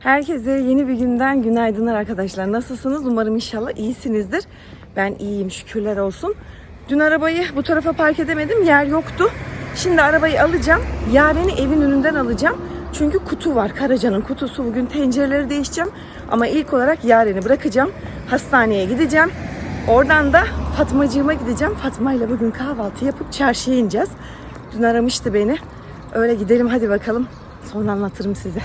Herkese yeni bir günden günaydınlar arkadaşlar. Nasılsınız? Umarım inşallah iyisinizdir. Ben iyiyim şükürler olsun. Dün arabayı bu tarafa park edemedim. Yer yoktu. Şimdi arabayı alacağım. Yaren'i evin önünden alacağım. Çünkü kutu var. Karaca'nın kutusu. Bugün tencereleri değişeceğim. Ama ilk olarak Yaren'i bırakacağım. Hastaneye gideceğim. Oradan da Fatmacığıma gideceğim. Fatma ile bugün kahvaltı yapıp çarşıya ineceğiz. Dün aramıştı beni. Öyle gidelim hadi bakalım. Sonra anlatırım size.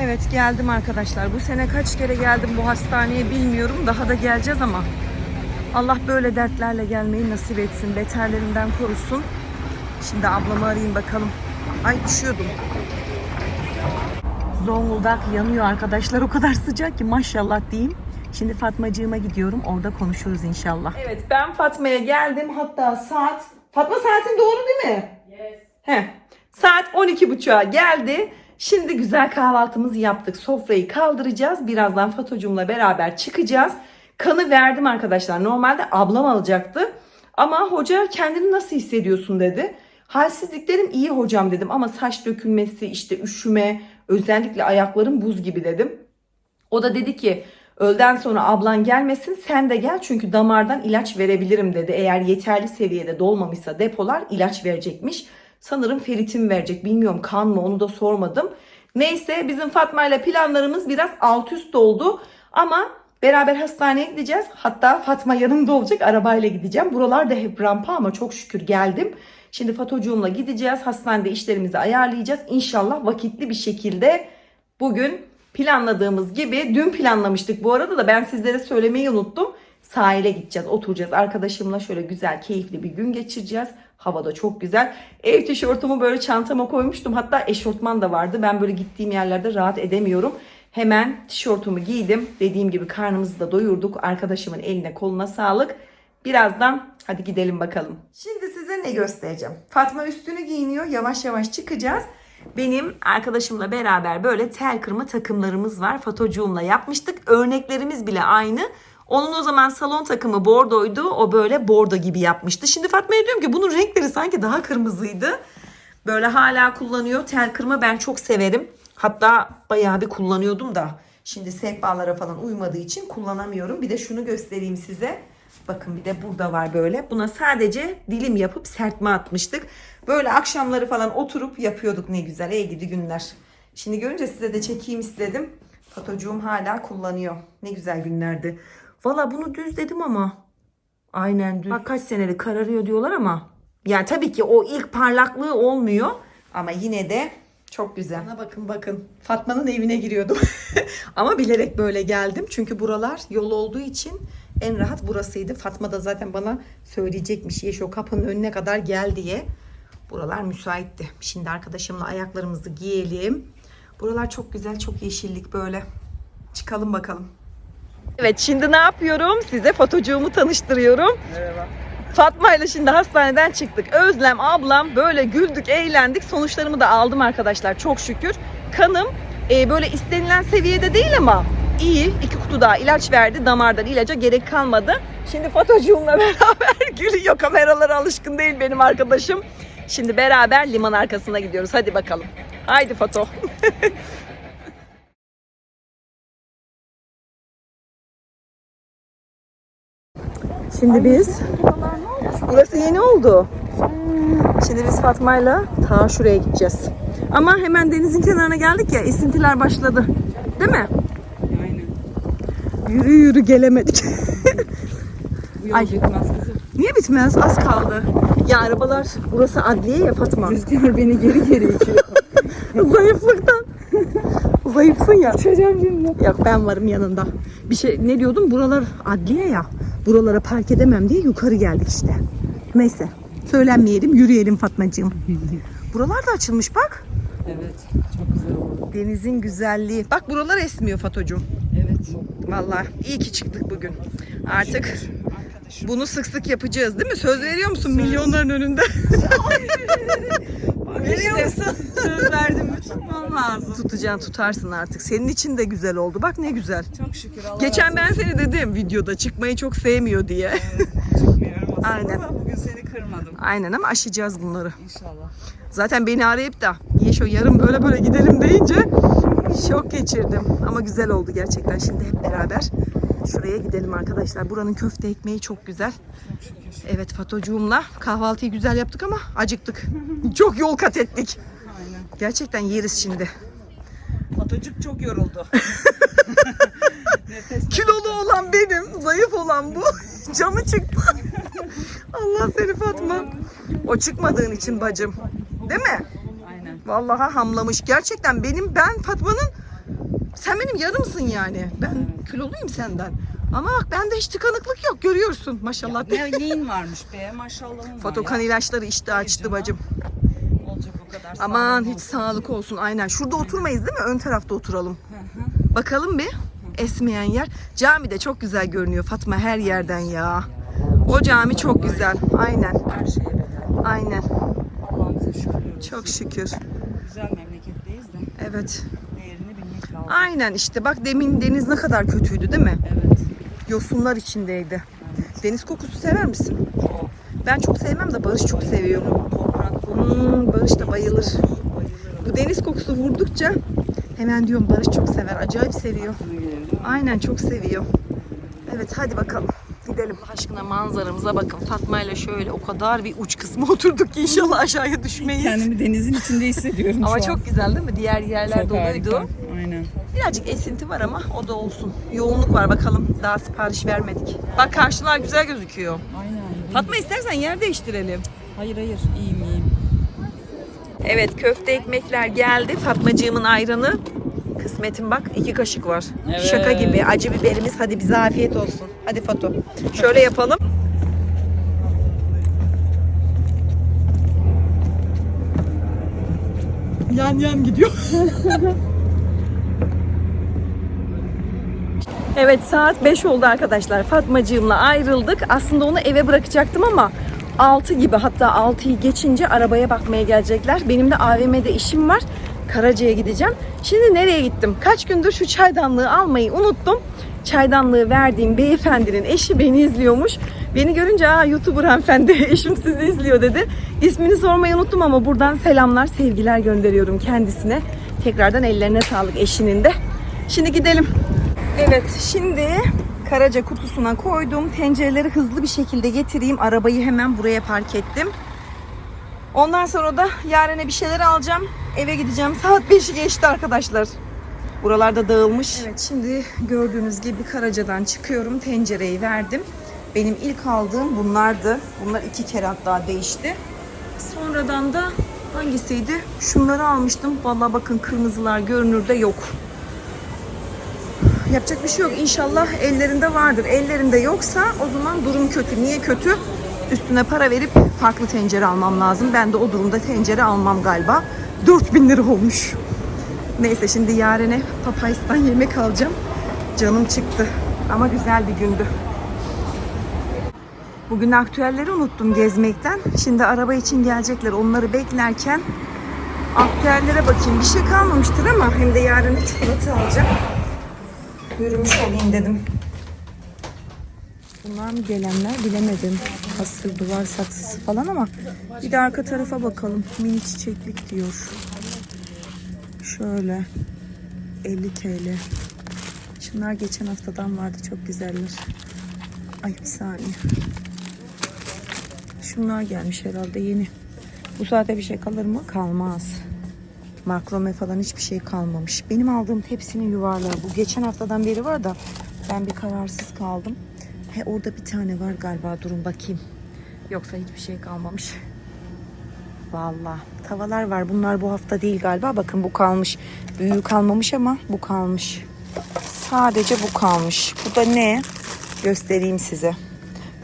Evet geldim arkadaşlar. Bu sene kaç kere geldim bu hastaneye bilmiyorum. Daha da geleceğiz ama Allah böyle dertlerle gelmeyi nasip etsin. Beterlerinden korusun. Şimdi ablamı arayayım bakalım. Ay düşüyordum. Zonguldak yanıyor arkadaşlar. O kadar sıcak ki maşallah diyeyim. Şimdi Fatmacığıma gidiyorum. Orada konuşuruz inşallah. Evet ben Fatma'ya geldim. Hatta saat... Fatma saatin doğru değil mi? He. Saat 12.30'a geldi. Şimdi güzel kahvaltımızı yaptık. Sofrayı kaldıracağız. Birazdan Fatocuğumla beraber çıkacağız. Kanı verdim arkadaşlar. Normalde ablam alacaktı. Ama hoca kendini nasıl hissediyorsun dedi. Halsizliklerim iyi hocam dedim ama saç dökülmesi, işte üşüme, özellikle ayaklarım buz gibi dedim. O da dedi ki öğleden sonra ablan gelmesin sen de gel çünkü damardan ilaç verebilirim dedi. Eğer yeterli seviyede dolmamışsa depolar ilaç verecekmiş. Sanırım feritim verecek bilmiyorum kan mı onu da sormadım. Neyse bizim Fatma ile planlarımız biraz alt üst oldu ama beraber hastaneye gideceğiz. Hatta Fatma yanımda olacak arabayla gideceğim. Buralar da hep rampa ama çok şükür geldim. Şimdi Fatocuğumla gideceğiz. Hastanede işlerimizi ayarlayacağız. İnşallah vakitli bir şekilde bugün planladığımız gibi dün planlamıştık bu arada da ben sizlere söylemeyi unuttum. Sahile gideceğiz, oturacağız. Arkadaşımla şöyle güzel, keyifli bir gün geçireceğiz. Hava da çok güzel. Ev tişörtümü böyle çantama koymuştum. Hatta eşortman da vardı. Ben böyle gittiğim yerlerde rahat edemiyorum. Hemen tişörtümü giydim. Dediğim gibi karnımızı da doyurduk. Arkadaşımın eline koluna sağlık. Birazdan hadi gidelim bakalım. Şimdi size ne göstereceğim. Fatma üstünü giyiniyor. Yavaş yavaş çıkacağız. Benim arkadaşımla beraber böyle tel kırma takımlarımız var. Fatocuğumla yapmıştık. Örneklerimiz bile aynı. Onun o zaman salon takımı bordoydu. O böyle bordo gibi yapmıştı. Şimdi Fatma'ya diyorum ki bunun renkleri sanki daha kırmızıydı. Böyle hala kullanıyor. Tel kırma ben çok severim. Hatta bayağı bir kullanıyordum da. Şimdi sehpalara falan uymadığı için kullanamıyorum. Bir de şunu göstereyim size. Bakın bir de burada var böyle. Buna sadece dilim yapıp serpme atmıştık. Böyle akşamları falan oturup yapıyorduk ne güzel. Ey gidi günler. Şimdi görünce size de çekeyim istedim. Fatocuğum hala kullanıyor. Ne güzel günlerdi. Valla bunu düz dedim ama. Aynen düz. Bak kaç senelik kararıyor diyorlar ama. Yani tabii ki o ilk parlaklığı olmuyor. Ama yine de çok güzel. Bana bakın bakın. Fatma'nın evine giriyordum. ama bilerek böyle geldim. Çünkü buralar yol olduğu için en rahat burasıydı. Fatma da zaten bana söyleyecekmiş. Yeş o kapının önüne kadar gel diye. Buralar müsaitti. Şimdi arkadaşımla ayaklarımızı giyelim. Buralar çok güzel, çok yeşillik böyle. Çıkalım bakalım. Evet şimdi ne yapıyorum? Size fotocuğumu tanıştırıyorum. Merhaba. Fatma ile şimdi hastaneden çıktık. Özlem ablam böyle güldük, eğlendik. Sonuçlarımı da aldım arkadaşlar çok şükür. Kanım e, böyle istenilen seviyede değil ama iyi. İki kutu daha ilaç verdi. Damardan ilaca gerek kalmadı. Şimdi fotocuğumla beraber gülüyor. Kameralara alışkın değil benim arkadaşım. Şimdi beraber liman arkasına gidiyoruz. Hadi bakalım. Haydi foto. Şimdi biz Burası yeni oldu. Şimdi biz Fatma'yla ta şuraya gideceğiz. Ama hemen denizin kenarına geldik ya esintiler başladı. Değil mi? Aynen. Yürü yürü gelemedik. Ay. bitmez kızım. Niye bitmez? Az kaldı. Ya arabalar burası adliye ya Fatma. Rüzgar beni geri geri itiyor. Zayıflıktan. Zayıfsın ya. Uçacağım şimdi. Yok ben varım yanında. Bir şey ne diyordum? Buralar adliye ya. Buralara park edemem diye yukarı geldik işte. Neyse. Söylenmeyelim, yürüyelim Fatmacığım. Buralar da açılmış bak. Evet. Çok güzel oldu. Denizin güzelliği. Bak buralar esmiyor Fatocuğum. Evet. Vallahi iyi ki çıktık bugün. Artık bunu sık sık yapacağız değil mi? Söz veriyor musun milyonların önünde? veriyor musun? Söz verdim mi tutmam lazım. Tutacaksın tutarsın artık. Senin için de güzel oldu. Bak ne güzel. Çok şükür Allah Geçen ben seni dedim videoda çıkmayı çok sevmiyor diye. çıkmıyorum aslında Aynen. ama bugün seni kırmadım. Aynen ama aşacağız bunları. İnşallah. Zaten beni arayıp da Yeşo yarın böyle böyle gidelim deyince Şok geçirdim ama güzel oldu gerçekten. Şimdi hep beraber şuraya gidelim arkadaşlar. Buranın köfte ekmeği çok güzel. Evet Fatocuğumla kahvaltıyı güzel yaptık ama acıktık. çok yol kat ettik. Aynen. Gerçekten yeriz şimdi. Atocuk çok yoruldu. Kilolu olan benim, zayıf olan bu. Canı çıktı. Allah seni Fatma. O çıkmadığın için bacım. Değil mi? Aynen. Vallahi hamlamış. Gerçekten benim ben Fatma'nın sen benim yarımsın yani. Ben kiloluyum senden. Ama bak bende hiç tıkanıklık yok görüyorsun maşallah. Ne, neyin varmış be maşallahın var Fotokan ilaçları işte açtı canım. bacım. ya. Olacak o kadar Aman hiç olsun. sağlık olsun aynen. Şurada oturmayız değil mi? Ön tarafta oturalım. Bakalım bir esmeyen yer. Cami de çok güzel görünüyor Fatma her yerden ya. O cami çok güzel. Aynen. Her şeye bedel. Aynen. Allah'ımıza şükür. Çok şükür. Güzel memleketteyiz de Evet. değerini bilmek lazım. Aynen işte bak demin deniz ne kadar kötüydü değil mi? Evet. Yosunlar içindeydi. evet. Deniz kokusu sever misin? Çok. Ben çok sevmem de Barış çok seviyor. Toprak. Hmm, Barış da bayılır. Bu deniz kokusu vurdukça hemen diyorum Barış çok sever. Acayip seviyor. Aynen çok seviyor. Evet hadi bakalım. Gidelim. Allah aşkına manzaramıza bakın. Fatma ile şöyle o kadar bir uç kısmı oturduk ki inşallah aşağıya düşmeyiz. Kendimi denizin içinde hissediyorum Ama şu an. çok güzel değil mi? Diğer yerler Çok doluydu. harika. Birazcık esinti var ama o da olsun. Yoğunluk var bakalım. Daha sipariş vermedik. Bak karşılar güzel gözüküyor. Aynen. Fatma istersen yer değiştirelim. Hayır hayır iyiyim iyiyim. Evet köfte ekmekler geldi. Fatmacığımın ayranı. Kısmetim bak iki kaşık var. Evet. Şaka gibi. Acı biberimiz. Hadi bize afiyet olsun. Hadi Fato. Şöyle yapalım. Yan yan gidiyor. Evet saat 5 oldu arkadaşlar. Fatmacığımla ayrıldık. Aslında onu eve bırakacaktım ama 6 gibi hatta 6'yı geçince arabaya bakmaya gelecekler. Benim de AVM'de işim var. Karaca'ya gideceğim. Şimdi nereye gittim? Kaç gündür şu çaydanlığı almayı unuttum. Çaydanlığı verdiğim beyefendinin eşi beni izliyormuş. Beni görünce aa YouTuber hanımefendi eşim sizi izliyor dedi. İsmini sormayı unuttum ama buradan selamlar, sevgiler gönderiyorum kendisine. Tekrardan ellerine sağlık eşinin de. Şimdi gidelim. Evet şimdi Karaca kutusuna koydum. Tencereleri hızlı bir şekilde getireyim. Arabayı hemen buraya park ettim. Ondan sonra da yarene bir şeyler alacağım. Eve gideceğim. Saat 5'i geçti arkadaşlar. Buralarda dağılmış. Evet şimdi gördüğünüz gibi Karaca'dan çıkıyorum. Tencereyi verdim. Benim ilk aldığım bunlardı. Bunlar iki kere hatta değişti. Sonradan da hangisiydi? Şunları almıştım. Vallahi bakın kırmızılar görünürde yok. Yapacak bir şey yok. İnşallah ellerinde vardır. Ellerinde yoksa o zaman durum kötü. Niye kötü? Üstüne para verip farklı tencere almam lazım. Ben de o durumda tencere almam galiba. 4000 lira olmuş. Neyse şimdi yarene Papayis'tan yemek alacağım. Canım çıktı. Ama güzel bir gündü. Bugün aktüelleri unuttum gezmekten. Şimdi araba için gelecekler. Onları beklerken aktüellere bakayım. Bir şey kalmamıştır ama hem de yarın çikolata alacağım. Yürümüş olayım dedim. Bunlar mı gelenler bilemedim. Hasır duvar saksısı falan ama bir de arka tarafa bakalım. Mini çiçeklik diyor. Şöyle 50 TL. Şunlar geçen haftadan vardı çok güzeller. Ay bir saniye. Şunlar gelmiş herhalde yeni. Bu saate bir şey kalır mı? Kalmaz. Makrome falan hiçbir şey kalmamış. Benim aldığım tepsinin yuvarlağı bu. Geçen haftadan beri var da ben bir kararsız kaldım. He orada bir tane var galiba. Durun bakayım. Yoksa hiçbir şey kalmamış. Vallahi tavalar var. Bunlar bu hafta değil galiba. Bakın bu kalmış. Büyüğü kalmamış ama bu kalmış. Sadece bu kalmış. Bu da ne? Göstereyim size.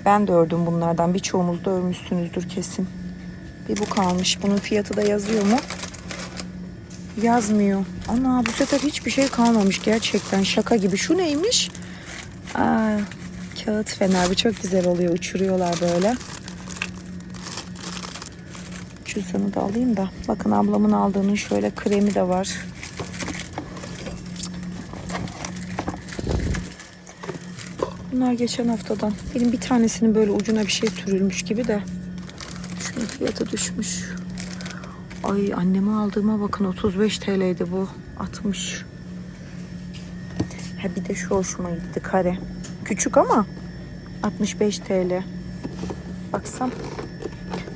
Ben de ördüm bunlardan. Birçoğunuz da örmüşsünüzdür kesin. Bir bu kalmış. Bunun fiyatı da yazıyor mu? Yazmıyor. Ana bu sefer hiçbir şey kalmamış gerçekten şaka gibi. Şu neymiş? Aa, kağıt fener. Bu çok güzel oluyor. Uçuruyorlar böyle. Cüzdanı da alayım da. Bakın ablamın aldığının şöyle kremi de var. Bunlar geçen haftadan. Benim bir tanesinin böyle ucuna bir şey sürülmüş gibi de. Şunun fiyatı düşmüş. Ay anneme aldığıma bakın 35 TL'ydi bu. 60. Ha bir de şu hoşuma gitti kare. Küçük ama 65 TL. Baksam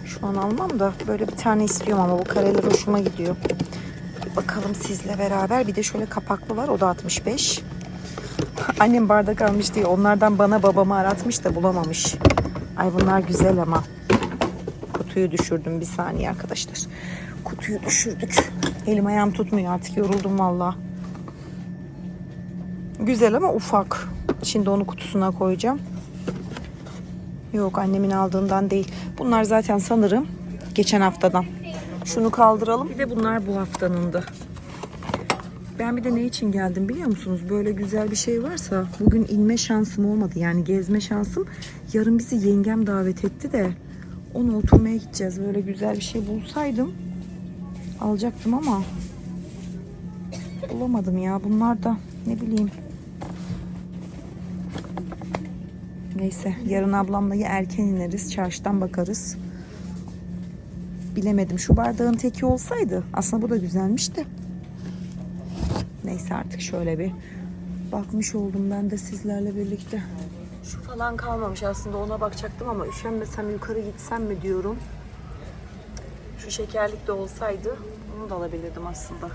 şu an almam da böyle bir tane istiyorum ama bu kareler hoşuma gidiyor. Bakalım sizle beraber. Bir de şöyle kapaklı var. O da 65. Annem bardak almış diye onlardan bana babamı aratmış da bulamamış. Ay bunlar güzel ama. Kutuyu düşürdüm bir saniye arkadaşlar. Kutuyu düşürdük. Elim ayağım tutmuyor artık yoruldum valla. Güzel ama ufak. Şimdi onu kutusuna koyacağım. Yok annemin aldığından değil. Bunlar zaten sanırım geçen haftadan. Şunu kaldıralım. Bir de bunlar bu haftanındı. Ben bir de ne için geldim biliyor musunuz? Böyle güzel bir şey varsa bugün inme şansım olmadı. Yani gezme şansım. Yarın bizi yengem davet etti de onu oturmaya gideceğiz. Böyle güzel bir şey bulsaydım alacaktım ama bulamadım ya. Bunlar da ne bileyim. Neyse yarın ablamla ya erken ineriz çarşıdan bakarız. Bilemedim şu bardağın teki olsaydı aslında bu da güzelmiş de. Neyse artık şöyle bir bakmış oldum ben de sizlerle birlikte. Şu falan kalmamış aslında ona bakacaktım ama üşenmesem yukarı gitsem mi diyorum. Şu şekerlik de olsaydı onu da alabilirdim aslında.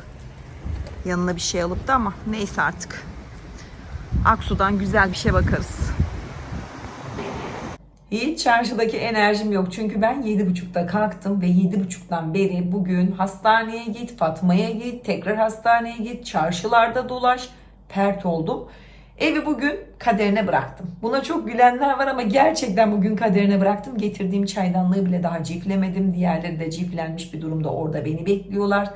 Yanına bir şey alıp da ama neyse artık. Aksu'dan güzel bir şey bakarız. Hiç çarşıdaki enerjim yok. Çünkü ben 7.30'da kalktım ve 7.30'dan beri bugün hastaneye git, Fatma'ya git, tekrar hastaneye git, çarşılarda dolaş, pert oldum. Evi bugün kaderine bıraktım. Buna çok gülenler var ama gerçekten bugün kaderine bıraktım. Getirdiğim çaydanlığı bile daha ciflemedim. Diğerleri de ciflenmiş bir durumda orada beni bekliyorlar.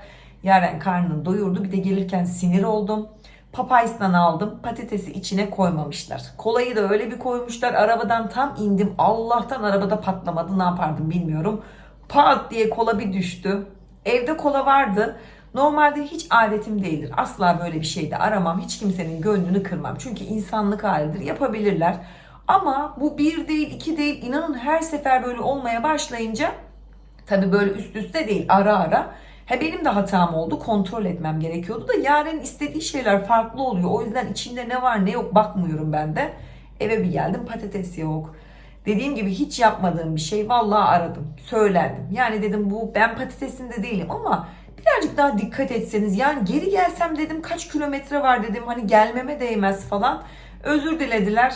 Yaren karnını doyurdu. Bir de gelirken sinir oldum. Papayis'tan aldım. Patatesi içine koymamışlar. Kolayı da öyle bir koymuşlar. Arabadan tam indim. Allah'tan arabada patlamadı. Ne yapardım bilmiyorum. Pat diye kola bir düştü. Evde kola vardı. Normalde hiç adetim değildir. Asla böyle bir şeyde aramam. Hiç kimsenin gönlünü kırmam. Çünkü insanlık halidir. Yapabilirler. Ama bu bir değil, iki değil. İnanın her sefer böyle olmaya başlayınca Tabii böyle üst üste değil ara ara. He benim de hatam oldu. Kontrol etmem gerekiyordu da yarın istediği şeyler farklı oluyor. O yüzden içinde ne var ne yok bakmıyorum ben de. Eve bir geldim patates yok. Dediğim gibi hiç yapmadığım bir şey vallahi aradım. Söylendim. Yani dedim bu ben patatesinde değilim ama birazcık daha dikkat etseniz. Yani geri gelsem dedim kaç kilometre var dedim. Hani gelmeme değmez falan. Özür dilediler.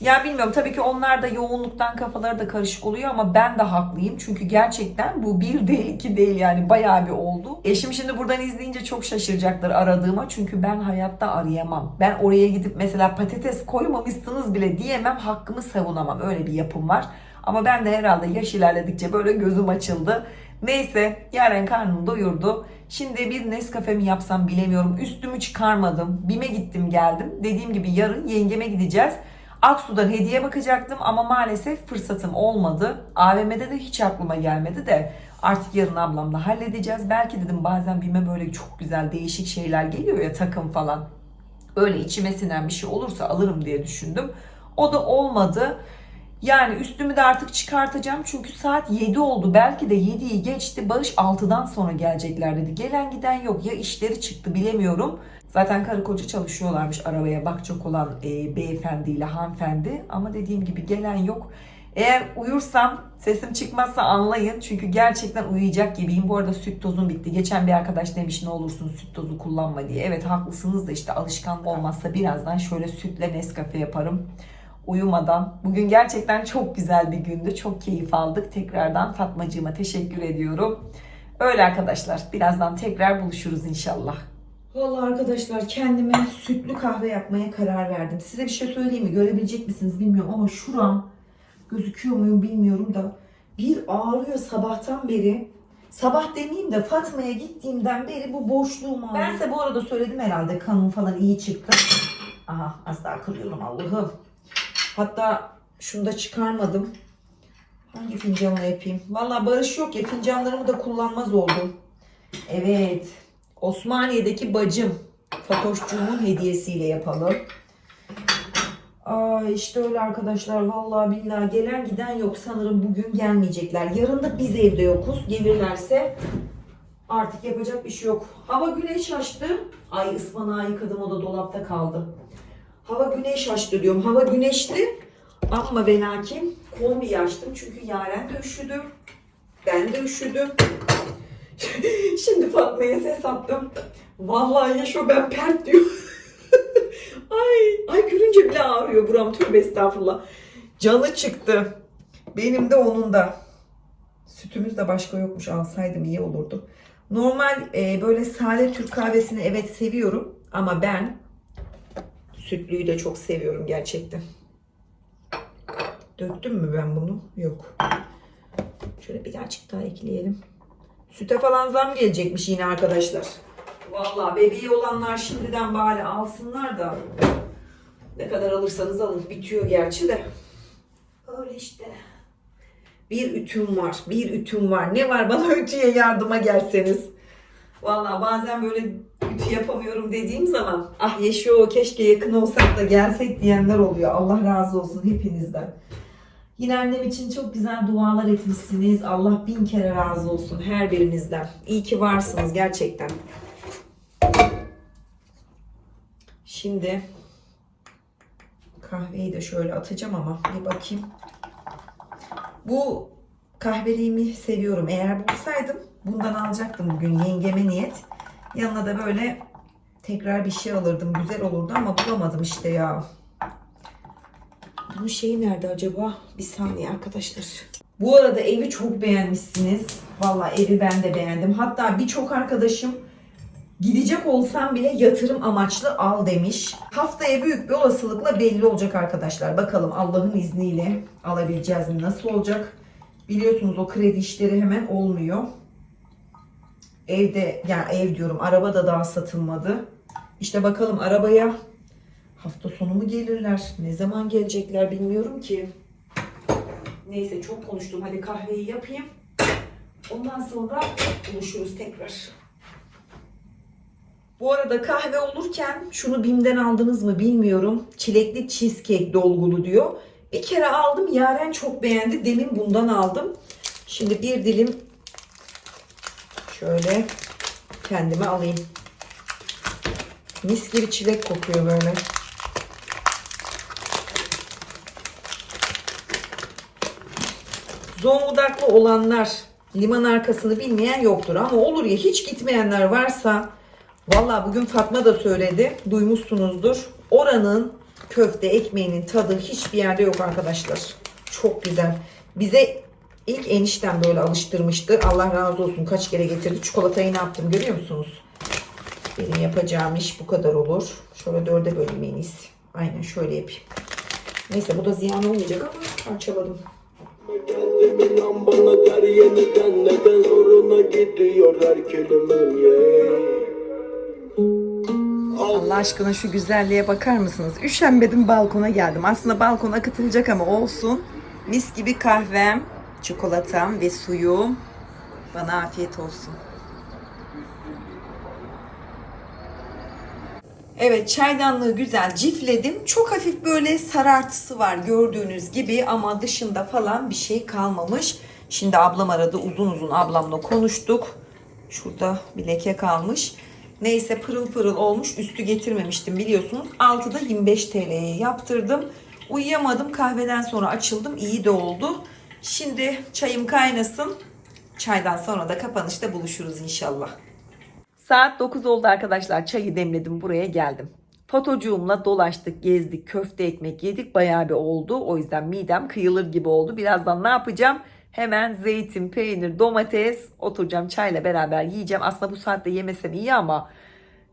Ya bilmiyorum tabii ki onlar da yoğunluktan kafaları da karışık oluyor ama ben de haklıyım. Çünkü gerçekten bu bir değil iki değil yani bayağı bir oldu. Eşim şimdi buradan izleyince çok şaşıracaktır aradığıma. Çünkü ben hayatta arayamam. Ben oraya gidip mesela patates koymamışsınız bile diyemem hakkımı savunamam. Öyle bir yapım var. Ama ben de herhalde yaş ilerledikçe böyle gözüm açıldı. Neyse yarın karnını doyurdu. Şimdi bir Nescafe mi yapsam bilemiyorum. Üstümü çıkarmadım. Bime gittim geldim. Dediğim gibi yarın yengeme gideceğiz. Aksu'dan hediye bakacaktım ama maalesef fırsatım olmadı. AVM'de de hiç aklıma gelmedi de artık yarın ablamla halledeceğiz. Belki dedim bazen BİM'e böyle çok güzel değişik şeyler geliyor ya takım falan. Öyle içime sinen bir şey olursa alırım diye düşündüm. O da olmadı. Yani üstümü de artık çıkartacağım çünkü saat 7 oldu. Belki de 7'yi geçti. Barış 6'dan sonra gelecekler dedi. Gelen giden yok. Ya işleri çıktı bilemiyorum. Zaten karı koca çalışıyorlarmış arabaya bakacak olan e, beyefendiyle hanımefendi. Ama dediğim gibi gelen yok. Eğer uyursam sesim çıkmazsa anlayın. Çünkü gerçekten uyuyacak gibiyim. Bu arada süt tozum bitti. Geçen bir arkadaş demiş ne olursun süt tozu kullanma diye. Evet haklısınız da işte alışkan olmazsa birazdan şöyle sütle Nescafe yaparım uyumadan. Bugün gerçekten çok güzel bir gündü. Çok keyif aldık. Tekrardan Fatmacığıma teşekkür ediyorum. Öyle arkadaşlar. Birazdan tekrar buluşuruz inşallah. Vallahi arkadaşlar kendime sütlü kahve yapmaya karar verdim. Size bir şey söyleyeyim mi? Görebilecek misiniz bilmiyorum ama şuram gözüküyor muyum bilmiyorum da bir ağrıyor sabahtan beri. Sabah demeyeyim de Fatma'ya gittiğimden beri bu boşluğum ağrıyor. Ben size bu arada söyledim herhalde kanım falan iyi çıktı. Aha az daha kırıyorum Allah'ım. Hatta şunu da çıkarmadım. Hangi fincanla yapayım? Valla barış yok ya fincanlarımı da kullanmaz oldum. Evet. Osmaniye'deki bacım Fatoşcuğumun hediyesiyle yapalım. Aa işte öyle arkadaşlar. Vallahi billahi gelen giden yok sanırım bugün gelmeyecekler. Yarın da biz evde yokuz. Gelirlerse artık yapacak bir şey yok. Hava güneş açtı. Ay ıspanağı yıkadım o da dolapta kaldı. Hava güneş açtı diyorum. Hava güneşli ama ve lakin kombi açtım çünkü Yaren de üşüdü. Ben de üşüdüm. Şimdi Fatma'ya ses attım. Vallahi yaşo ben pert diyor. ay, ay gülünce bile ağrıyor buram tövbe estağfurullah. Canı çıktı. Benim de onun da. Sütümüz de başka yokmuş alsaydım iyi olurdu. Normal e, böyle sade Türk kahvesini evet seviyorum ama ben sütlüyü de çok seviyorum gerçekten. Döktüm mü ben bunu? Yok. Şöyle birazcık daha ekleyelim. Süte falan zam gelecekmiş yine arkadaşlar. Vallahi bebeği olanlar şimdiden bari alsınlar da ne kadar alırsanız alın. Bitiyor gerçi de. Öyle işte. Bir ütüm var. Bir ütüm var. Ne var bana ütüye yardıma gelseniz. Vallahi bazen böyle ütü yapamıyorum dediğim zaman ah yaşıyor keşke yakın olsak da gelsek diyenler oluyor. Allah razı olsun hepinizden. Yine annem için çok güzel dualar etmişsiniz. Allah bin kere razı olsun her birinizden. İyi ki varsınız gerçekten. Şimdi kahveyi de şöyle atacağım ama bir bakayım. Bu kahveliğimi seviyorum. Eğer bulsaydım bundan alacaktım bugün yengeme niyet. Yanına da böyle tekrar bir şey alırdım. Güzel olurdu ama bulamadım işte ya. Bunun şeyi nerede acaba? Bir saniye arkadaşlar. Bu arada evi çok beğenmişsiniz. Vallahi evi ben de beğendim. Hatta birçok arkadaşım gidecek olsam bile yatırım amaçlı al demiş. Haftaya büyük bir olasılıkla belli olacak arkadaşlar. Bakalım Allah'ın izniyle alabileceğiz mi? Nasıl olacak? Biliyorsunuz o kredi işleri hemen olmuyor. Evde yani ev diyorum araba da daha satılmadı. İşte bakalım arabaya hafta sonu mu gelirler? Ne zaman gelecekler bilmiyorum ki. Neyse çok konuştum. Hadi kahveyi yapayım. Ondan sonra buluşuruz tekrar. Bu arada kahve olurken şunu BİM'den aldınız mı bilmiyorum. Çilekli cheesecake dolgulu diyor. Bir kere aldım. Yaren çok beğendi. Demin bundan aldım. Şimdi bir dilim şöyle kendime alayım. Mis gibi çilek kokuyor böyle. Zonguldaklı olanlar liman arkasını bilmeyen yoktur ama olur ya hiç gitmeyenler varsa Valla bugün Fatma da söyledi. Duymuşsunuzdur. Oranın köfte ekmeğinin tadı hiçbir yerde yok arkadaşlar. Çok güzel. Bize ilk eniştem böyle alıştırmıştı. Allah razı olsun kaç kere getirdi. Çikolatayı ne yaptım görüyor musunuz? Benim yapacağım iş bu kadar olur. Şöyle dörde iyisi. Aynen şöyle yapayım. Neyse bu da ziyan olmayacak ama parçaladım. Kendimi inan bana der yeniden Neden zoruna gidiyor her kelimem. Allah aşkına şu güzelliğe bakar mısınız? Üşenmedim balkona geldim. Aslında balkon akıtılacak ama olsun. Mis gibi kahvem, çikolatam ve suyum. Bana afiyet olsun. Evet çaydanlığı güzel cifledim. Çok hafif böyle sarartısı var gördüğünüz gibi ama dışında falan bir şey kalmamış. Şimdi ablam aradı uzun uzun ablamla konuştuk. Şurada bir leke kalmış. Neyse pırıl pırıl olmuş. Üstü getirmemiştim biliyorsunuz. Altıda 25 TL'ye yaptırdım. Uyuyamadım. Kahveden sonra açıldım. İyi de oldu. Şimdi çayım kaynasın. Çaydan sonra da kapanışta buluşuruz inşallah. Saat 9 oldu arkadaşlar. Çayı demledim buraya geldim. Fotocuğumla dolaştık, gezdik, köfte ekmek yedik. Bayağı bir oldu. O yüzden midem kıyılır gibi oldu. Birazdan ne yapacağım? Hemen zeytin, peynir, domates oturacağım çayla beraber yiyeceğim. Aslında bu saatte yemesem iyi ama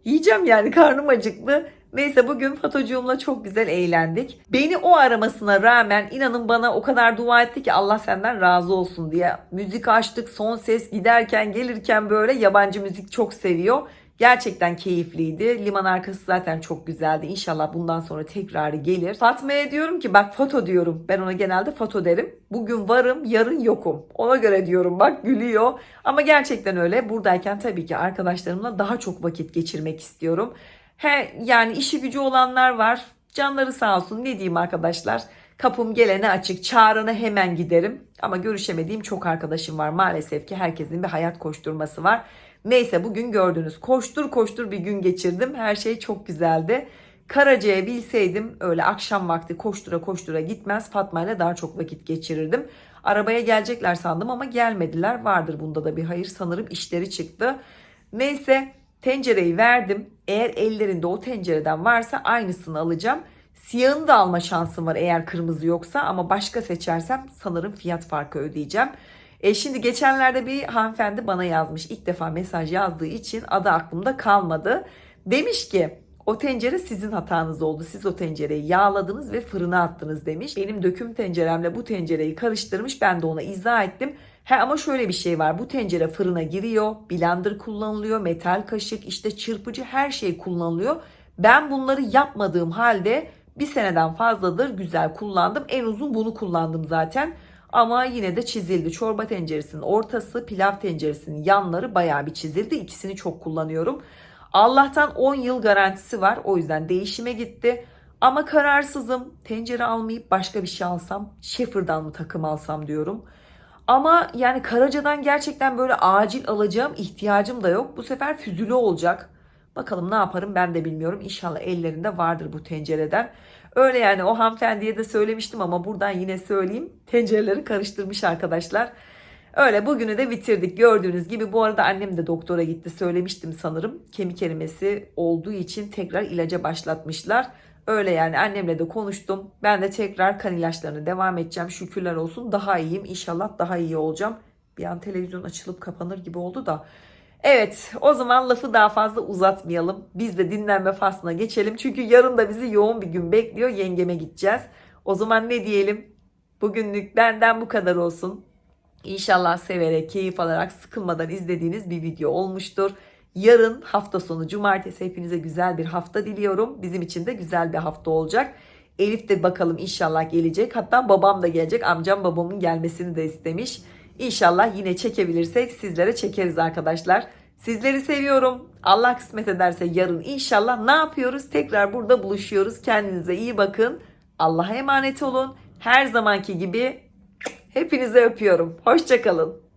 yiyeceğim yani karnım acıktı. Neyse bugün Fatocuğumla çok güzel eğlendik. Beni o aramasına rağmen inanın bana o kadar dua etti ki Allah senden razı olsun diye. Müzik açtık son ses giderken gelirken böyle yabancı müzik çok seviyor. Gerçekten keyifliydi. Liman arkası zaten çok güzeldi. İnşallah bundan sonra tekrarı gelir. Fatma'ya diyorum ki bak foto diyorum. Ben ona genelde foto derim. Bugün varım, yarın yokum. Ona göre diyorum bak gülüyor. Ama gerçekten öyle. Buradayken tabii ki arkadaşlarımla daha çok vakit geçirmek istiyorum. He, yani işi gücü olanlar var. Canları sağ olsun ne diyeyim arkadaşlar. Kapım gelene açık. Çağrına hemen giderim. Ama görüşemediğim çok arkadaşım var. Maalesef ki herkesin bir hayat koşturması var. Neyse bugün gördünüz. Koştur koştur bir gün geçirdim. Her şey çok güzeldi. Karaca'ya bilseydim öyle akşam vakti koştura koştura gitmez Fatma ile daha çok vakit geçirirdim. Arabaya gelecekler sandım ama gelmediler. Vardır bunda da bir hayır sanırım işleri çıktı. Neyse tencereyi verdim. Eğer ellerinde o tencereden varsa aynısını alacağım. Siyahını da alma şansım var eğer kırmızı yoksa ama başka seçersem sanırım fiyat farkı ödeyeceğim. E şimdi geçenlerde bir hanımefendi bana yazmış. İlk defa mesaj yazdığı için adı aklımda kalmadı. Demiş ki o tencere sizin hatanız oldu. Siz o tencereyi yağladınız ve fırına attınız demiş. Benim döküm tenceremle bu tencereyi karıştırmış. Ben de ona izah ettim. He ama şöyle bir şey var. Bu tencere fırına giriyor. Blender kullanılıyor. Metal kaşık, işte çırpıcı her şey kullanılıyor. Ben bunları yapmadığım halde bir seneden fazladır güzel kullandım. En uzun bunu kullandım zaten. Ama yine de çizildi. Çorba tenceresinin ortası, pilav tenceresinin yanları bayağı bir çizildi. İkisini çok kullanıyorum. Allah'tan 10 yıl garantisi var. O yüzden değişime gitti. Ama kararsızım. Tencere almayıp başka bir şey alsam, Schaefer'dan mı takım alsam diyorum. Ama yani Karaca'dan gerçekten böyle acil alacağım ihtiyacım da yok. Bu sefer füzülü olacak. Bakalım ne yaparım ben de bilmiyorum. İnşallah ellerinde vardır bu tencereden. Öyle yani o hanımefendiye de söylemiştim ama buradan yine söyleyeyim. Tencereleri karıştırmış arkadaşlar. Öyle bugünü de bitirdik. Gördüğünüz gibi bu arada annem de doktora gitti. Söylemiştim sanırım. Kemik erimesi olduğu için tekrar ilaca başlatmışlar. Öyle yani annemle de konuştum. Ben de tekrar kan ilaçlarına devam edeceğim. Şükürler olsun daha iyiyim. İnşallah daha iyi olacağım. Bir an televizyon açılıp kapanır gibi oldu da. Evet o zaman lafı daha fazla uzatmayalım. Biz de dinlenme faslına geçelim. Çünkü yarın da bizi yoğun bir gün bekliyor. Yengeme gideceğiz. O zaman ne diyelim? Bugünlük benden bu kadar olsun. İnşallah severek, keyif alarak, sıkılmadan izlediğiniz bir video olmuştur. Yarın hafta sonu cumartesi hepinize güzel bir hafta diliyorum. Bizim için de güzel bir hafta olacak. Elif de bakalım inşallah gelecek. Hatta babam da gelecek. Amcam babamın gelmesini de istemiş. İnşallah yine çekebilirsek sizlere çekeriz arkadaşlar. Sizleri seviyorum. Allah kısmet ederse yarın inşallah ne yapıyoruz? Tekrar burada buluşuyoruz. Kendinize iyi bakın. Allah'a emanet olun. Her zamanki gibi hepinize öpüyorum. Hoşçakalın.